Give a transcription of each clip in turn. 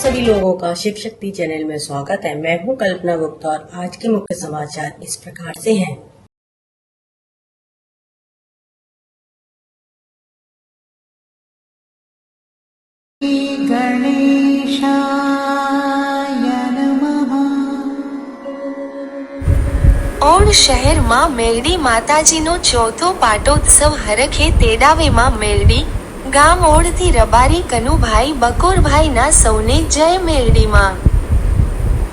सभी लोगों का शिव शक्ति चैनल में स्वागत है मैं हूं कल्पना गुप्ता और आज के मुख्य समाचार इस प्रकार से हैं ગણેશાય નમઃ ઓડ શહેરમાં મેરડી માતાજીનો ચોથો પાટોત્સવ હરખે તેડાવેમાં મેરડી ગામ ઓળથી રબારી કનુભાઈ, બકોરભાઈના સૌને જય મેરડીમાં.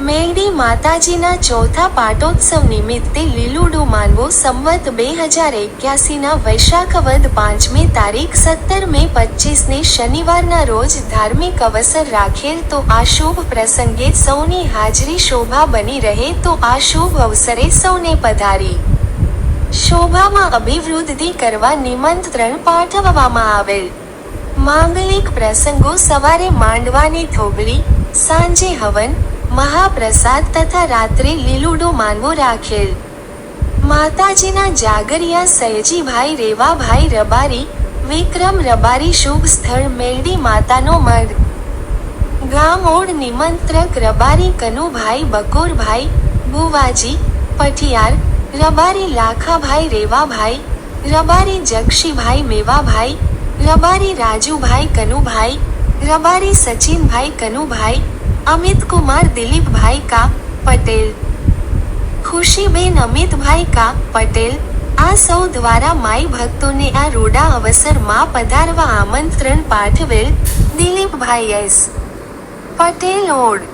મેરડી માતાજીના ચોથા પાટોત્સવ નિમિત્તે લીલુડુ માનવો સંવત બે હજાર એક્યાસીના વૈશાખ વદ પાંચમી તારીખ સત્તર મે પચીસને શનિવારના રોજ ધાર્મિક અવસર રાખેલ તો આ શુભ પ્રસંગે સૌની હાજરી શોભા બની રહે તો આ શુભ અવસરે સૌને પધારી. શોભામાં અભિવૃદ્ધિ કરવા નિમંત્રણ પાઠવવામાં આવેલ. માંગલિક પ્રસંગો સવારે માંડવાની થોબલી સાંજે હવન, મહાપ્રસાદ તથા રાત્રે લીલુડો માનવો રાખેલ. માતાજીના જાગરિયા સયાજીભાઈ રેવાભાઈ રબારી, વિક્રમ રબારી શુભ સ્થળ મેલડી માતાનો મઢ. ગામોડ નિમંત્રક રબારી કનુભાઈ, બકોરભાઈ બુવાજી પઠિયાર, રબારી લાખાભાઈ રેવાભાઈ, રબારી જક્ષીભાઈ મેવાભાઈ રબારી રાજુભાઈ કનુભાઈ, રબારી સચિનભાઈ કનુભાઈ અમિત કુમાર દિલીપભાઈ કા પટેલ. ખુશીબેન અમિતભાઈ કા પટેલ, આ સૌ દ્વારા માઈ ભક્તોને આ રોડા અવસરમાં પધારવા આમંત્રણ પાઠવેલ દિલીપભાઈ એસ. પટેલ ઓડ.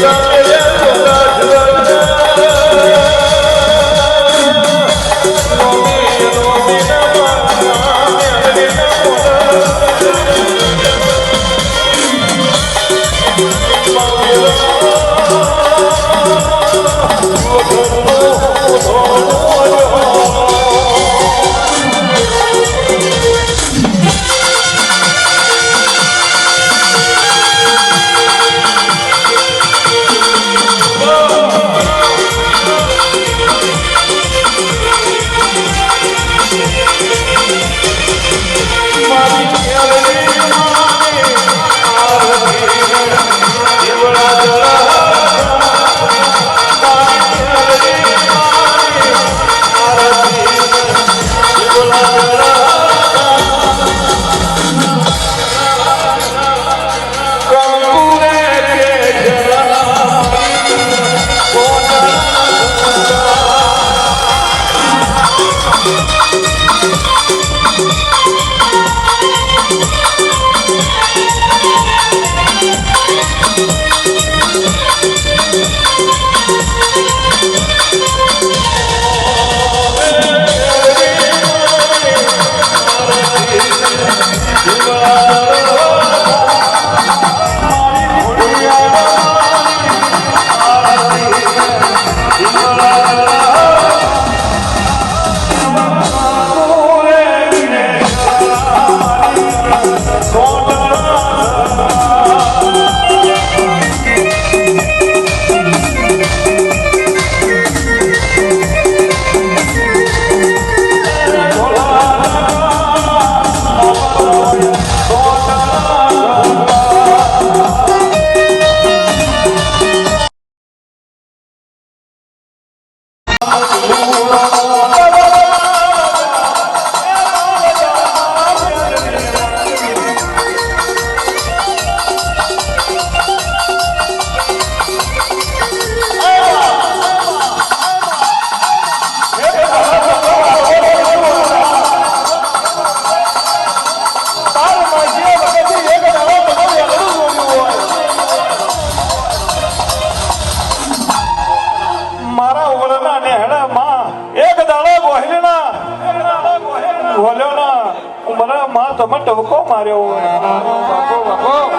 Yeah. મને માં તમે ટવકો માર્યો